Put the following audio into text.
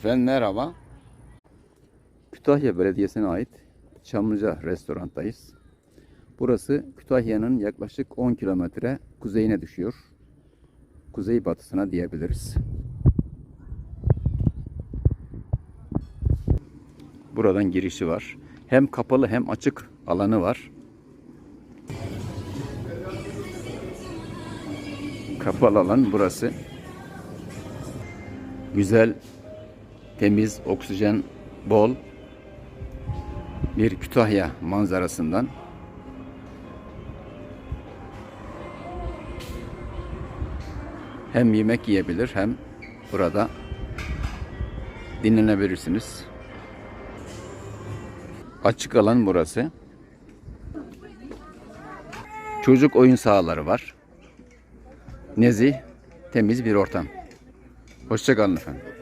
Efendim merhaba. Kütahya Belediyesi'ne ait Çamlıca restorandayız. Burası Kütahya'nın yaklaşık 10 kilometre kuzeyine düşüyor. Kuzey batısına diyebiliriz. Buradan girişi var. Hem kapalı hem açık alanı var. Kapalı alan burası. Güzel, temiz, oksijen bol bir Kütahya manzarasından hem yemek yiyebilir hem burada dinlenebilirsiniz. Açık alan burası. Çocuk oyun sahaları var. Nezih, temiz bir ortam. Hoşçakalın efendim.